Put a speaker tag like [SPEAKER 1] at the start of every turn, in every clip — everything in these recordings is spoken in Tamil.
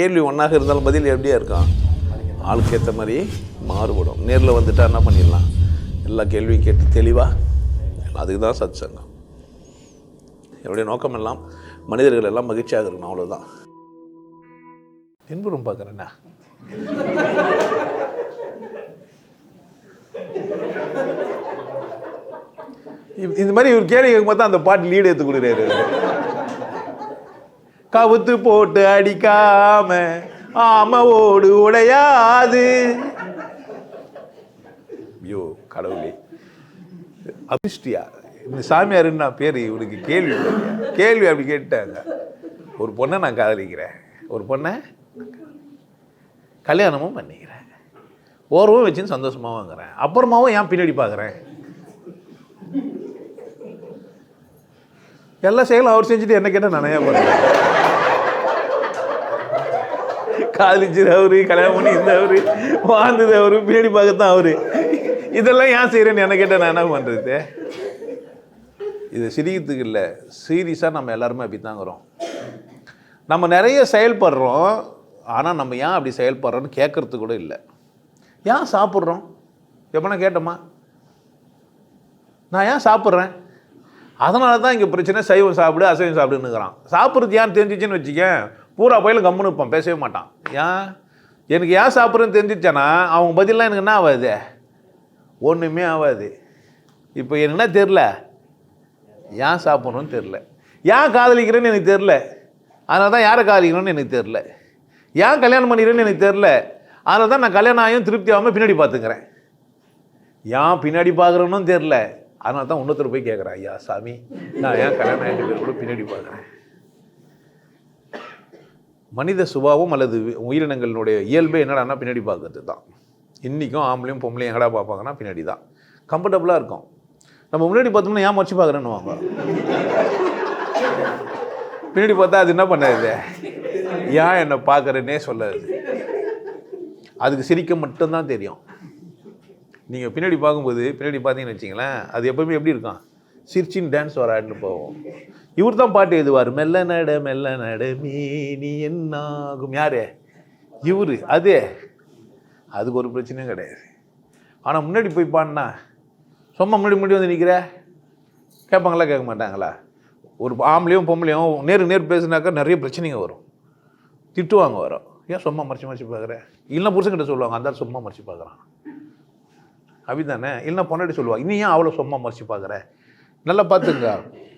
[SPEAKER 1] கேள்வி ஒன்றாக இருந்தாலும் பதில் எப்படியா இருக்கும்? ஆளுக்கு ஏற்ற மாதிரி மாறுபடும். நேரில் வந்துட்டா என்ன பண்ணிடலாம்? எல்லா கேள்வியும் கேட்டு தெளிவாக அதுக்கு தான் சத் சங்கம் என்னுடைய நோக்கம் எல்லாம் மனிதர்கள் எல்லாம் மகிழ்ச்சியாக இருக்கணும் அவ்வளோதான் பின்புறம் பார்க்குறேண்ணா இந்த மாதிரி இவர் கேள்வி கேட்கும் பார்த்தா அந்த பாட்டு லீடு எடுத்து கொடுக்குறாரு. கவுத்து போட்டு அடிக்காம ஆம ஓடு உடையாது. ஐயோ கடவுளே. அதிர்ஷ்டியா? இந்த சாமியாருன்னு நான் பேர்? இவனுக்கு கேள்வி கேள்வி அப்படி கேட்டாங்க ஒரு பொண்ணை நான் காதலிக்கிறேன். ஒரு பொண்ணை கல்யாணமும் பண்ணிக்கிறேன். ஓரவும் வச்சுன்னு சந்தோஷமாக வாங்குறேன். அப்புறமாவும் ஏன் பின்னாடி பார்க்குறேன் எல்லா செயலும் அவர் செஞ்சுட்டு என்ன கேட்டால் நானே பண்ணுறேன் காதலிச்சது அவரு கல்யாணம் பண்ணி இந்த அவரு வாழ்ந்தது அவரு பின்னாடி பார்க்கத்தான் அவரு. இதெல்லாம் ஏன் செய்கிறேன்னு என்ன கேட்டால் நான் என்ன பண்ணுறது இது சிரிக்கிறதுக்கு இல்லை. சீரியஸாக நம்ம எல்லாருமே அப்படி தாங்கிறோம் நம்ம நிறைய செயல்படுறோம். ஆனால் நம்ம ஏன் அப்படி செயல்படுறோன்னு கேட்கறது கூட இல்லை. ஏன் சாப்பிட்றோம்? எப்போனா கேட்டோமா? நான் ஏன் சாப்பிட்றேன்? அதனால தான் இங்கே பிரச்சனை. சைவம் சாப்பிடு அசைவம் சாப்பிடுன்னுக்கிறான் சாப்பிட்றது ஏன் தெரிஞ்சிச்சுன்னு வச்சுக்கேன். பூரா பயிலும் கம்முன்னு இருப்பான் பேசவே மாட்டான். ஏன் எனக்கு ஏன் சாப்பிட்றேன்னு தெரிஞ்சிச்சானா அவங்க பதிலாம் எனக்கு என்ன ஆகாது ஒன்றுமே ஆகாது இப்போ எனக்கு என்ன தெரில ஏன் சாப்பிட்ணுன்னு தெரில ஏன் காதலிக்கிறேன்னு எனக்கு தெரில அதனால தான் யாரை காதலிக்கணும்னு எனக்கு தெரில ஏன் கல்யாணம் பண்ணிக்கிறேன்னு எனக்கு தெரில அதனால தான் நான் கல்யாணம் ஆகியும் திருப்தி ஆகாமல் பின்னாடி பார்த்துக்கிறேன். ஏன் பின்னாடி பார்க்குறேன்னு தெரில அதனால தான் இன்னொருத்தர் போய் கேட்குறேன் ஐயா சாமி நான் ஏன் கல்யாணம் ஆகிட்டு பேர் கூட பின்னாடி பார்க்குறேன்? மனித சுபாவம் அல்லது உயிரினங்களுடைய இயல்பே என்னடான்னா பின்னாடி பார்க்கறது தான். இன்றைக்கும் ஆம்பளையும் பொம்பளையும் எங்கடா பார்ப்பாங்கன்னா பின்னாடி தான். கம்ஃபர்டபுளாக இருக்கும். நம்ம முன்னாடி பார்த்தோம்னா ஏன் மறைச்சு பார்க்குறேன்னு வாங்க பின்னாடி பார்த்தா அது என்ன பண்ணாது ஏன் என்னை பார்க்குறேன்னே சொல்லாது. அதுக்கு சிரிக்க மட்டும்தான் தெரியும். நீங்கள் பின்னாடி பார்க்கும்போது பின்னாடி பார்த்தீங்கன்னு வச்சிங்களேன் அது எப்பவுமே எப்படி இருக்கும்? சிரிச்சின் டான்ஸ் வராடுன்னு போவோம். இவர் தான் பாட்டு எழுதுவார். மெல்ல நட மெல்ல நட மேனி என்னாகும். யார்? இவர். அது. அதுக்கு ஒரு பிரச்சனையும் கிடையாது. ஆனால் முன்னாடி போய் பாடினா சும்மா முன்னாடி முன்னாடி வந்து நிற்கிற கேட்பாங்களா கேட்க மாட்டாங்களா? ஒரு ஆம்பளையும் பொம்பளையும் நேருக்கு நேர் பேசுனாக்கா நிறைய பிரச்சனைங்க வரும். திட்டுவாங்க வரும் ஏன் சும்மா மறைச்சு மறைச்சி பார்க்குற? இல்லைன்னா புருஷன்கிட்ட சொல்லுவாங்க அந்த சும்மா மறைச்சு பார்க்குறான். அப்படிதானே இல்லைன்னா பொண்டாட்டி சொல்லுவாங்க இன்னும் ஏன் அவ்வளோ சும்மா மறைச்சு பார்க்குற? நல்லா பார்த்துங்க.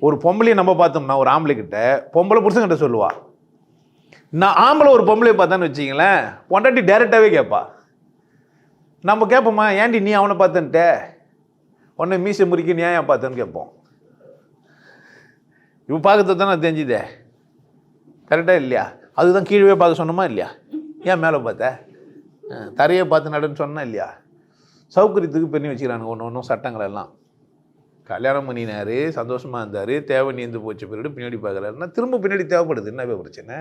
[SPEAKER 1] ஒரு பொம்பளையை நம்ம பார்த்தோம்னா ஒரு ஆம்பளை கிட்ட பொம்பளை புருஷன்கிட்ட சொல்லுவா. நான் ஆம்பளை ஒரு பொம்பளையை பார்த்தான்னு வச்சிங்களேன் பொண்டாட்டி டேரெக்டாகவே கேட்பா நம்ம கேட்போமா ஏன்டி நீ அவனை பார்த்தன்ட்ட? உன்னை மீசை முறிக்க நீ ஏன் பார்த்தேன்னு கேட்போம் இப்போ பார்க்கறது தானே தெரிஞ்சுதே. கரெக்டாக இல்லையா? அதுதான் கீழே பார்க்க சொன்னோமா இல்லையா? ஏன் மேலே பார்த்த? தரையை பார்த்து நடன்னு சொன்னா இல்லையா? சௌகரியத்துக்கு பண்ணி வச்சுக்கிறானுங்க ஒன்று ஒன்றும் சட்டங்கள் எல்லாம். கல்யாணம் பண்ணினார் சந்தோஷமாக இருந்தார் தேவை நீந்து போச்ச பின்னாடி பின்னாடி பார்க்குறாருன்னா திரும்ப பின்னாடி தேவைப்படுது. என்ன பிரச்சனை?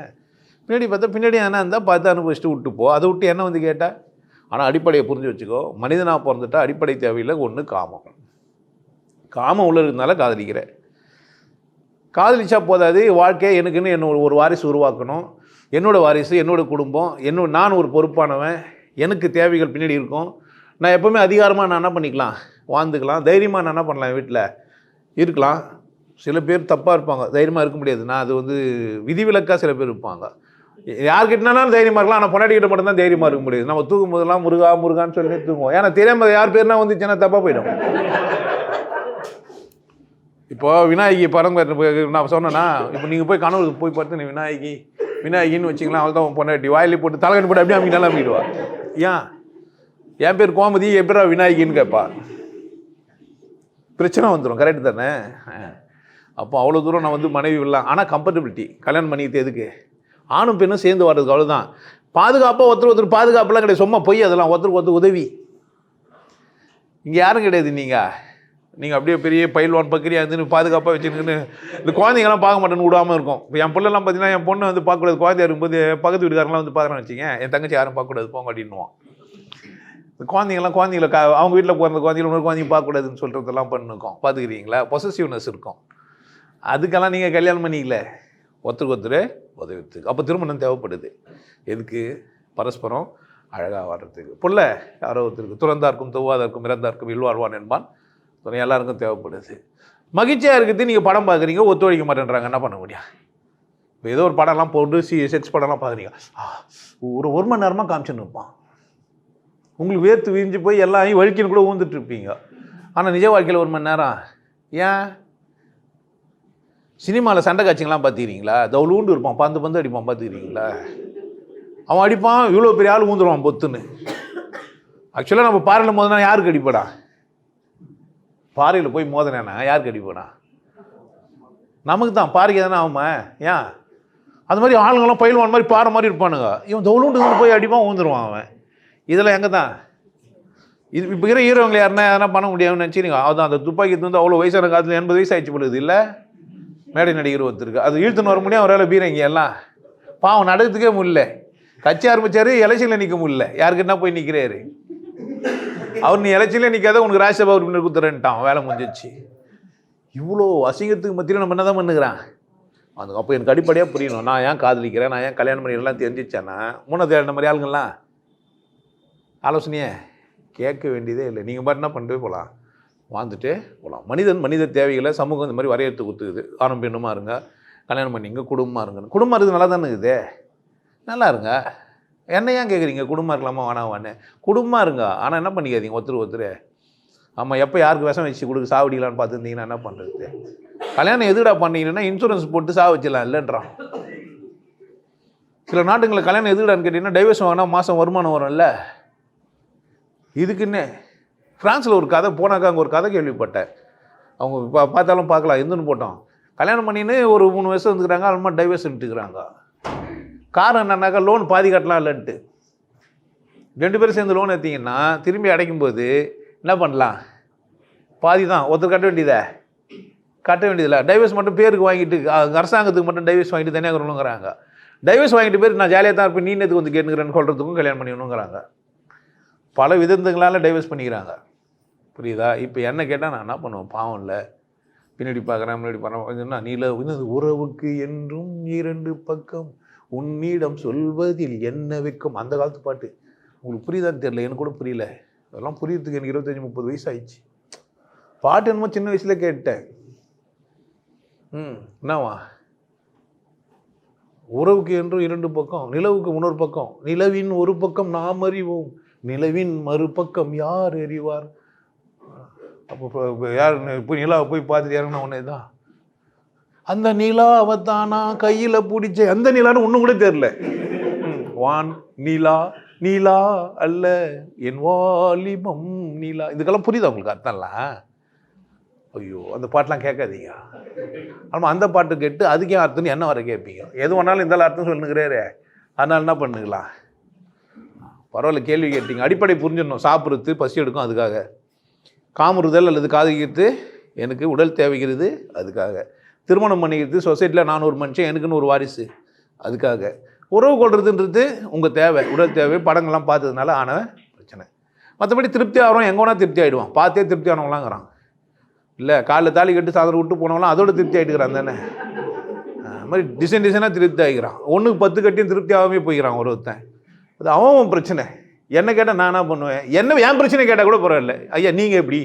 [SPEAKER 1] பின்னாடி பார்த்தா பின்னாடி என்ன இருந்தால் பார்த்து அனுபவிச்சுட்டு விட்டு போ. அதை விட்டு என்ன வந்து கேட்டால் ஆனால் அடிப்படையை புரிஞ்சு வச்சுக்கோ. மனிதனாக பிறந்துட்டா அடிப்படை தேவையில் ஒன்று காமம். காமம் உள்ள இருந்தால காதலிக்கிற. காதலிச்சா போதாது வாழ்க்கையை எனக்குன்னு என்ன ஒரு வாரிசு உருவாக்கணும். என்னோடய வாரிசு என்னோடய குடும்பம் என்னோட நான் ஒரு பொறுப்பானவன் எனக்கு தேவைகள் பின்னாடி இருக்கும். நான் எப்போவுமே அதிகாரமாக நான் என்ன பண்ணிக்கலாம்? வாழ்ந்துக்கலாம். தைரியமாக நான் என்ன பண்ணலாம் வீட்டில் இருக்கலாம். சில பேர் தப்பாக இருப்பாங்க. தைரியமாக இருக்க முடியாது. நான் அது வந்து விதிவிலக்காக சில பேர் இருப்பாங்க. யார்கிட்டனாலும் தைரியமாக இருக்கலாம். ஆனால் பொண்டாட்டி மட்டும் மட்டும்தான் தைரியமாக இருக்க முடியாது. நம்ம தூக்கும் போதெல்லாம் முருகா முருகான்னு சொல்லி தூங்குவோம். ஏன்னா தெரியாமல் யார் பேர்னா வந்துச்சுன்னா தப்பாக போயிடும். இப்போ விநாயகி படம் நான் சொன்னேன்னா இப்போ நீங்கள் போய் கனவுக்கு போய் பார்த்து நீ விநாயகி விநாயகின்னு வச்சிங்களா அவள் தான் பொண்டாட்டி. வாயிலே போட்டு தலைகட்டு போட்டு அப்படியே அமைக்க நல்லா அமைக்கிடுவா. ஏன்? என் பேர் கோமதி எப்படா விநாயகின்னு கேட்பா பிரச்சனை வந்துடும் கரெக்டு தானே? அப்போ அவ்வளோ தூரம் நான் வந்து மனைவி விடலாம் ஆனால் கம்ஃபர்டபிலிட்டி கல்யாணம் பண்ணிக்கிட்டு எதுக்கு? ஆணும் பெண்ணும் சேர்ந்து வர்றதுக்கு அவ்வளோதான் பாதுகாப்பாக ஒருத்தர் ஒருத்தர் பாதுகாப்பெல்லாம் கிடையாது. சும்மா பொய் அதெல்லாம் ஒருத்தருக்கு ஒருத்தர் உதவி. இங்கே யாரும் கிடையாது நீங்கள் நீங்கள் அப்படியே பெரிய பயில்வான் பக்கிரியா இருந்து பாதுகாப்பாக வச்சுருக்குன்னு இந்த குழந்தைங்கெல்லாம் பார்க்க மாட்டேன்னு விடாமல் இருக்கும். இப்போ என் பிள்ளைலாம் பார்த்தீங்கன்னா என் பொண்ணு வந்து பார்க்கக்கூடாது. குழந்தையா இருக்கும்போது பக்கத்து வீட்டுக்காரங்களாம் வந்து பார்க்குறேன்னு வச்சுங்க என் தங்கச்சி யாரும் பார்க்கக்கூடாது போங்க அப்படின்னுவான். இந்த குழந்தைங்கலாம் குழந்தைங்கள அவங்க வீட்டில் பிறந்த குழந்தைங்கள இன்னொரு குழந்தைங்க பார்க்கக்கூடாதுன்னு சொல்கிறதெல்லாம் பண்ணிருக்கோம் பார்த்துக்கிறீங்களா? பொசசிவ்னஸ் இருக்கும். அதுக்கெல்லாம் நீங்கள் கல்யாணம் பண்ணிக்கல. ஒருத்தருக்கு ஒருத்தர் உதவித்துக்கு. அப்போ திருமணம் தேவைப்படுது. எதுக்கு? பரஸ்பரம் அழகாக வாடுறதுக்கு புள்ள யாரோ ஒருத்தருக்கு. துறந்தாருக்கும் துவாதார்க்கும் இறந்தாருக்கும் இல்வாழ்வான் என்பான். துணை எல்லாருக்கும் தேவைப்படுது. மகிழ்ச்சியாக இருக்குது நீங்கள் படம் பார்க்குறீங்க ஒத்துழைக்க மாட்டேன்றாங்க. என்ன பண்ண முடியும்? இப்போ ஏதோ ஒரு படம்லாம் போட்டு சி செக்ஸ் படம்லாம் பார்க்குறீங்க. ஒரு ஒரு மணி நேரமாக காமிச்சுன்னு இருப்பான். உங்களுக்கு வேர்த்து விரிஞ்சு போய் எல்லாம் வழுக்கின்னு கூட ஊந்துட்டுருப்பீங்க ஆனால் நிஜ வாழ்க்கையில் ஒரு மணி நேரம். ஏன்? சினிமாவில் சண்டை காட்சிங்கெல்லாம் பார்த்துக்கிறீங்களா தவுளூண்டு இருப்பான் பந்து பந்து அடிப்பான் பார்த்துக்கிறீங்களா அவன் அடிப்பான் இவ்வளோ பெரிய ஆள் ஊந்துருவான் பொத்துன்னு. ஆக்சுவலாக நம்ம பாறையில் மோதினா யாருக்கு அடிப்படா? பாறையில் போய் மோதினேன்னா யாருக்கு அடிப்படா? நமக்கு தான் பாறைக்கு தானே ஆகுமா? ஏன்? அது மாதிரி ஆளுங்கெல்லாம் பயில்வான் மாதிரி பாறை மாதிரி இருப்பானுங்க. இவன் தவுளுண்டு போய் அடிப்பான் ஊந்துருவான் அவன். இதெல்லாம் எங்கே தான்? இது இப்போ இருக்கிற ஹீரோங்களை யாருன்னா எதனா பண்ண முடியாதுன்னு நீங்கள் அதான் அந்த துப்பாக்கி வந்து அவ்வளோ வயசான காலத்தில் எண்பது வயசு ஆயிடுச்சு பொழுது இல்லை? மேடை நடிகர் ஒருத்தருக்கு அது இழுத்துன்னு வர முடியும் அவரால் பீரங்க எல்லாம். பாவம் நடக்கிறதுக்கே முடியல. கட்சி ஆரம்பித்தார் எலெக்ஷனில் நிற்க முடியல. யாருக்குன்னா போய் நிற்கிறாரு அவர் நீ எலெக்ஷனில் நிற்காத உனக்கு ராஜ்யசபா உறுப்பினர் குத்துறேன்ட்டான் வேலை முடிஞ்சிச்சு இவ்வளோ அசிங்கத்துக்கு மத்தியில் நம்ம என்ன தான் பண்ணுகிறான்? அதுக்கப்புறம் அப்போ எனக்கு அடிப்படையாக புரியணும். நான் ஏன் காதலிக்கிறேன்? நான் ஏன் கல்யாணம் பண்ணிடலாம் தெரிஞ்சிச்சேன்னா மூணாவது ஏழு மாதிரி ஆளுங்கள்லாம் ஆலோசனையே கேட்க வேண்டியதே இல்லை. நீங்கள் பாட்டு என்ன பண்ணிட்டு போகலாம் வாழ்ந்துட்டே போகலாம் மனிதன் மனித தேவைகளை சமூகம் இந்த மாதிரி வரையறுத்து கொடுத்துக்குது. ஆணும் பெண்ணுமா இருங்க கல்யாணம் பண்ணிங்க குடும்பமாக இருங்க குடும்பம் இருக்குது நல்லா தானே இருக்குது? நல்லா இருங்க. என்ன ஏன் கேட்குறீங்க? குடும்பம் இருக்கலாமா? வேணாமான்னு குடும்பமாக இருங்க. ஆனால் என்ன பண்ணிக்காதீங்க? ஒருத்தர் ஒருத்தர் ஆமாம் எப்போ யாருக்கு விஷம் வச்சு கொடுக்க சாவடிக்கலான்னு பார்த்துருந்தீங்கன்னா என்ன பண்ணுறது கல்யாணம் எதுடா பண்ணீங்கன்னா இன்சூரன்ஸ் போட்டு சாவ வச்சிடலாம் இல்லைன்றான். சில நாட்டுங்களில் கல்யாணம் எதுக்குடான்னு கேட்டிங்கன்னா டைவர்ஸ் வாங்கினா மாதம் வருமானம் வரும்ல. இதுக்குன்னே ஃப்ரான்ஸில் ஒரு கதை போனாக்கா அங்கே ஒரு கதை கேள்விப்பட்டேன். அவங்க பா பார்த்தாலும் பார்க்கலாம். எந்துன்னு போட்டோம். கல்யாணம் பண்ணின்னு ஒரு மூணு வயசு வந்துக்கிறாங்க அல்மா டைவர்ஸ் எடுத்துக்கிறாங்க. காரணம் என்னன்னாக்கா லோன் பாதி கட்டலாம் இல்லைன்ட்டு. ரெண்டு பேரும் சேர்ந்து லோன் எடுத்தீங்கன்னா திரும்பி அடைக்கும்போது என்ன பண்ணலாம்? பாதி தான். ஒருத்தர் கட்ட வேண்டியதா? கட்ட வேண்டியதில்ல. டைவர்ஸ் மட்டும் பேருக்கு வாங்கிட்டு அரசாங்கத்துக்கு மட்டும் டைவர்ஸ் வாங்கிட்டு தனியாக இருக்கணுங்கிறாங்க. டைவர்ஸ் வாங்கிட்டு பேர் நான் ஜாலியாக தான் இருப்பேன். நீ நேற்றுக்கு வந்து கேட்டுக்கிறேன்னு சொல்கிறதுக்கும் கல்யாணம் பண்ணிக்கணுங்கிறாங்க. பல விதத்துங்களால் டைவர்ஸ் பண்ணிக்கிறாங்க. புரியுதா? இப்போ என்ன கேட்டால் நான் என்ன பண்ணுவேன்? பாவம் இல்லை. பின்னாடி பார்க்குறேன் முன்னாடி பார்க்குறேன். நீல இன்னது உறவுக்கு என்றும் இரண்டு பக்கம் உன்னிடம் சொல்வதில் என்ன வைக்கும் அந்த காலத்து பாட்டு. உங்களுக்கு புரியுதான்னு தெரியல. எனக்கு கூட புரியல. அதெல்லாம் புரியறதுக்கு எனக்கு இருபத்தஞ்சி முப்பது வயசு ஆயிடுச்சு. பாட்டு என்னமோ சின்ன வயசுல கேட்டேன். ம் என்னவா? உறவுக்கு என்றும் இரண்டு பக்கம் நிலவுக்கு இன்னொரு பக்கம் நிலவின் ஒரு பக்கம் நாம் அறிவோம். நிலவின் மறுபக்கம் யார் எறிவார்? அப்போ இப்போ- இப்போ யார் நிலாவை போய் பார்த்துட்டு இறங்கின உடனே தான் அந்த நிலா அவத்தானா கையில் பிடிச்ச அந்த நிலான்னு ஒன்றும் கூட தெரில வான் நிலா நீலா அல்ல என் வாலிபம் நீலா. இதுக்கெல்லாம் புரியுதா உங்களுக்கு அர்த்தம்லாம்? ஐயோ அந்த பாட்டெலாம் கேட்காதீங்க. ஆமாம் அந்த பாட்டு கேட்டு அதுக்கே அர்த்தம்னு என்ன வர கேட்பீங்க? எது வேணாலும் இந்த அர்த்தம் சொல்லுங்கிறாரு. அதனால என்ன பண்ணுங்களா பரவாயில்ல கேள்வி கேட்டீங்க. அடிப்படை புரிஞ்சிடணும். சாப்பிட்றது பசி எடுக்கும் அதுக்காக. காமுறுதல் அல்லது காதலிக்கிறது எனக்கு உடல் தேவைக்கிறது அதுக்காக. திருமணம் பண்ணிக்கிறது சொசைட்டியில் நான் ஒரு மனுஷன் எனக்குன்னு ஒரு வாரிசு அதுக்காக. உறவு கொள்றதுன்றது உங்கள் தேவை. உடல் தேவை படங்கள்லாம் பார்த்ததுனால ஆன பிரச்சனை. மற்றபடி திருப்தி ஆகிறோம் எங்கே வேணால் திருப்தி ஆகிடுவான் பார்த்தே திருப்தி ஆனவங்களாங்கிறான். இல்லை காலைல தாலி கட்டு சாதனம் விட்டு போனவங்களாம் அதோட திருப்தி ஆகிட்டுக்கிறான் தானே. அது மாதிரி டிசைன் டிசைனாக திருப்தி ஆகிக்கிறான் ஒன்றுக்கு பத்து கட்டியும் திருப்தி ஆகாமே போய்க்கிறான் ஒரு ஒருத்தன். அது அவன் பிரச்சனை. என்ன கேட்டால் நான் என்ன பண்ணுவேன்? என்ன என் பிரச்சனை கேட்டால் கூட பரவாயில்ல. ஐயா நீங்கள் எப்படி?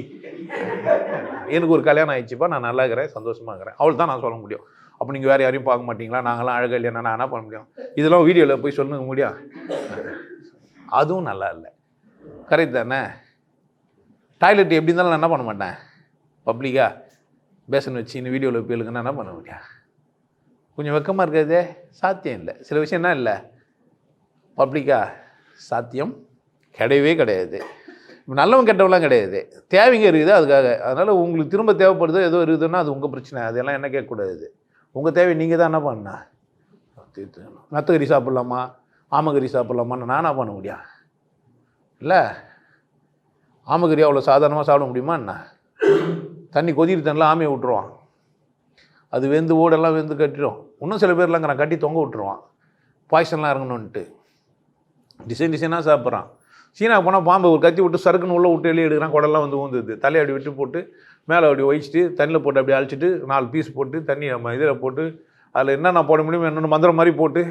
[SPEAKER 1] எனக்கு ஒரு கல்யாணம் ஆயிடுச்சுப்பா நான் நல்லா இருக்கிறேன் சந்தோஷமாக இருக்கிறேன். அவள் தான் நான் சொல்ல முடியும். அப்போ நீங்கள் வேறு யாரையும் பார்க்க மாட்டீங்களா? நாங்களாம் அழகாக இல்லையா? நான் என்ன பண்ண முடியும்? இதெல்லாம் வீடியோவில் போய் சொல்லுங்க முடியும் அதுவும் நல்லா இல்லை. கரெக்ட் தானே? டாய்லெட் எப்படி இருந்தாலும் நான் என்ன பண்ண மாட்டேன்? பப்ளிக்காக பேசன் வச்சு இந்த வீடியோவில் போயிலுங்கன்னா என்ன பண்ண முடியும்? கொஞ்சம் வெக்கமாக இருக்கிறதே சாத்தியம் இல்லை. சில விஷயம் என்ன இல்லை? பப்ளிக்காக சாத்தியம் கிடையவே கிடையாது. இப்ப நல்லவன் கெட்டவெல்லாம் கிடையாது. தேவைங்க இருக்குது அதுக்காக. அதனால் உங்களுக்கு திரும்ப தேவைப்படுதோ ஏதோ இருக்குதுன்னா அது உங்கள் பிரச்சனை. அதெல்லாம் என்ன கேட்கக்கூடாது. உங்கள் தேவை நீங்கள் தான் என்ன பண்ணா தீர்த்துக்கணும் நத்தகரி சாப்பிட்லாமா? ஆமகரி சாப்பிட்லாமான்னு நானாக பண்ண முடியும்? இல்லை? ஆமகரி அவ்வளோ சாதாரணமாக சாப்பிட முடியுமா என்ன? தண்ணி கொதிக்கிற ஆமையை விட்டுருவான். அது வெந்து ஓடெல்லாம் வெந்து கட்டிடும். இன்னும் சில பேர்லாம் நான் கட்டி தொங்க விட்டுருவான். பாய்சன்லாம் இறங்கணுன்ட்டு டிசைன் டிசைனாக சாப்பிட்றான். சீனா போனால் பாம்பை ஒரு கத்தி விட்டு சறுக்குன்னு உள்ளே விட்டு வெளியே எடுக்கிறான் குடலாம் வந்து ஊந்துது. தலையை அப்படி விட்டு போட்டு மேலே அப்படி வச்சிட்டு தண்ணியில் போட்டு அப்படி அழிச்சிட்டு நாலு பீஸ் போட்டு தண்ணி நம்ம இதில் போட்டு அதில் என்னென்ன போட முடியுமோ என்னென்ன மந்திரம் மாதிரி போட்டு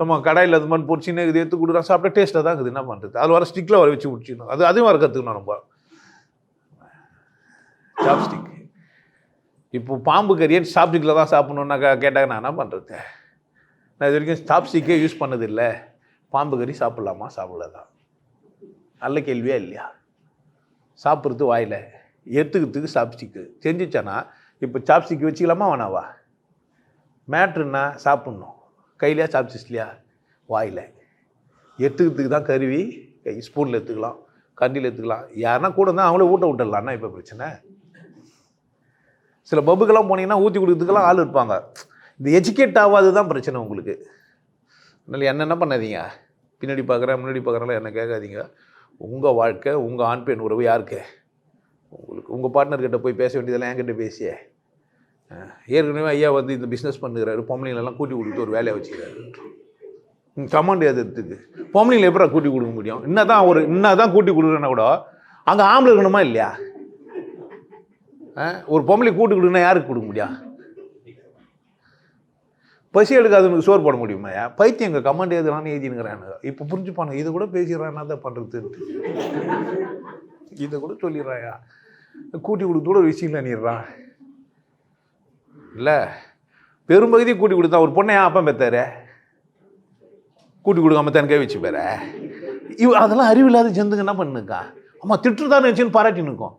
[SPEAKER 1] நம்ம கடையில் அது மாதிரி பொடிச்சின்னு இது எடுத்து கொடுக்குறோம் சாப்பிட்டா டேஸ்ட்டாக தான் இருக்குது. என்ன பண்ணுறது அதில் வர ஸ்டிக்கில் வர வச்சு முடிச்சிடணும். அது அதுவும் வர கற்றுக்கணும் நம்ம. சாப்ஸ்டிக் இப்போ பாம்பு கறியை சாப்ஸ்டிக்கில் தான் சாப்பிட்ணுன்னா கேட்டாங்க நான் என்ன பண்ணுறது நான் இது வரைக்கும் சாப்ஸ்டிக்கே யூஸ் பண்ணதில்லை. பாம்பு கறி சாப்பிட்லாமா? சாப்பிடலாதா நல்ல கேள்வியா இல்லையா? சாப்பிட்றது வாயில். எடுத்துக்கிறதுக்கு சாப்ஸ்டிக்கு. செஞ்சுச்சானா இப்போ சாப்ஸ்டிக் வச்சுக்கலாமா வேணாவா? மேட்ருன்னா சாப்பிட்ணும். கையிலையா சாப்ஸ்டிக்லையா வாயில். எடுத்துக்கிறதுக்கு தான் கருவி. கை ஸ்பூனில் எடுத்துக்கலாம். கண்டியில் எடுத்துக்கலாம். யாருன்னா கூட இருந்தால் அவங்களே ஊட்ட விட்டுடலாம்னா இப்போ பிரச்சனை. சில பப்புக்கெல்லாம் போனீங்கன்னா ஊற்றி கொடுக்கறதுக்கெல்லாம் ஆள் இருப்பாங்க. இந்த எஜுகேட் ஆகாது தான் பிரச்சனை உங்களுக்கு. அதனால் என்னென்ன பண்ணாதீங்க? பின்னாடி பார்க்குறேன் முன்னாடி பார்க்குறேன் என்ன கேட்காதீங்க. உங்கள் வாழ்க்கை உங்கள் ஆண் பெண் உறவு யாருக்கு? உங்களுக்கு உங்கள் பார்ட்னர்கிட்ட போய் பேச வேண்டியதெல்லாம் என்கிட்ட பேசியே. ஏற்கனவே ஐயா வந்து இந்த பிஸ்னஸ் பண்ணுகிறாரு. பொம்பளைங்களெல்லாம் கூட்டி கொடுத்து ஒரு வேலையை வச்சுக்கிறாரு. கமாண்ட் எதுக்கு பொம்பளைங்களை எப்படா கூட்டி கொடுக்க முடியும்? இன்னும் தான் ஒரு என்ன தான் கூட்டி கொடுக்குறேன்னா கூட அங்கே ஆம்பளை இருக்கணுமா இல்லையா? ஒரு பொம்பளை கூட்டி கொடுக்குன்னா யாருக்கு கொடுக்க முடியும்? பசி எடுக்காதவனுக்கு சோறு போட முடியுமா பைத்தியம் எங்கள் கமெண்ட் எதுனாலும் எழுதினுங்கிறானுங்க இப்போ புரிஞ்சுப்பானுங்க இதை கூட பேசிடுறான் தான் பண்ணுறது இதை கூட சொல்லிடுறாயா கூட்டி கொடுத்து கூட ஒரு விஷயம் பண்ணிடுறான் இல்லை பெரும்பகுதி கூட்டி கொடுத்தா ஒரு பொண்ணை ஏன் அப்பா பெத்தாரு? கூட்டி கொடுக்காம தன் கை வச்சு பேர. இவ அதெல்லாம் அறிவில்லாத ஜந்துங்க என்ன பண்ணுக்கா அம்மா திட்டுதான் நினச்சின்னு பாராட்டி நிற்கும்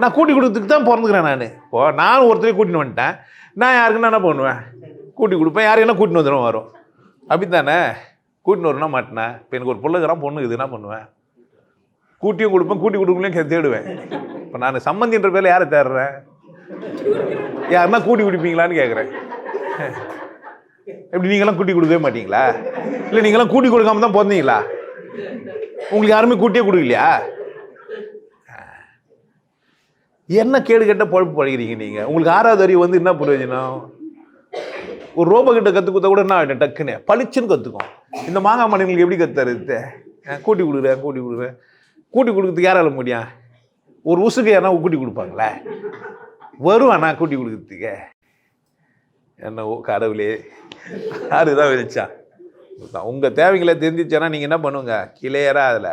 [SPEAKER 1] நான் கூட்டி கொடுத்துக்கு தான் பிறந்துக்கிறேன் நான். இப்போ நான் ஒருத்தரையும் கூட்டின்னு வந்துட்டேன். நான் யாருக்குன்னா என்ன பண்ணுவேன்? கூட்டி கொடுப்பேன். யாருக்குன்னா கூட்டின்னு வந்துடும் வரும். அப்படி தானே கூட்டின்னு வரணும்னா மாட்டினேன் இப்போ எனக்கு ஒரு பிள்ளைக்கிறான் பொண்ணு இது என்ன பண்ணுவேன்? கூட்டியும் கொடுப்பேன் கூட்டி கொடுக்கலையும் தேடுவேன். இப்போ நான் சம்மந்தின்ற பேரில் யாரை தேடுறேன் யாருன்னா கூட்டி குடிப்பீங்களான்னு கேட்குறேன் எப்படி நீங்களாம் கூட்டி கொடுக்கவே மாட்டீங்களா? இல்லை நீங்களாம் கூட்டி கொடுக்காம தான் பிறந்தீங்களா? உங்களுக்கு யாருமே கூட்டியே கொடுக்கலையா? என்ன கேடு கேட்ட பழப்பு பழகிறீங்க நீங்கள் உங்களுக்கு ஆறாவது அறிவு வந்து என்ன பிரயோஜனம் ஒரு ரோபோ கிட்ட கற்றுக் கொடுத்தா கூட என்ன ஆகிட்டேன் டக்குன்னு. பளிச்சுன்னு கற்றுக்கும் இந்த மாங்காய் மணிகளுக்கு எப்படி கத்துறது கூட்டி கொடுக்குறேன் கூட்டி கொடுக்குறேன். கூட்டி கொடுக்குறதுக்கு யாரால முடியும்? ஒரு உசுக்கு யாரா கூட்டி கொடுப்பாங்களே? வருவானா கூட்டி கொடுக்கறதுக்கு. என்ன ஓ கடவுளே. யாரு தான் உங்கள் தேவைகளை தெரிஞ்சிச்சேன்னா நீங்கள் என்ன பண்ணுங்க? கிளியராக அதில்.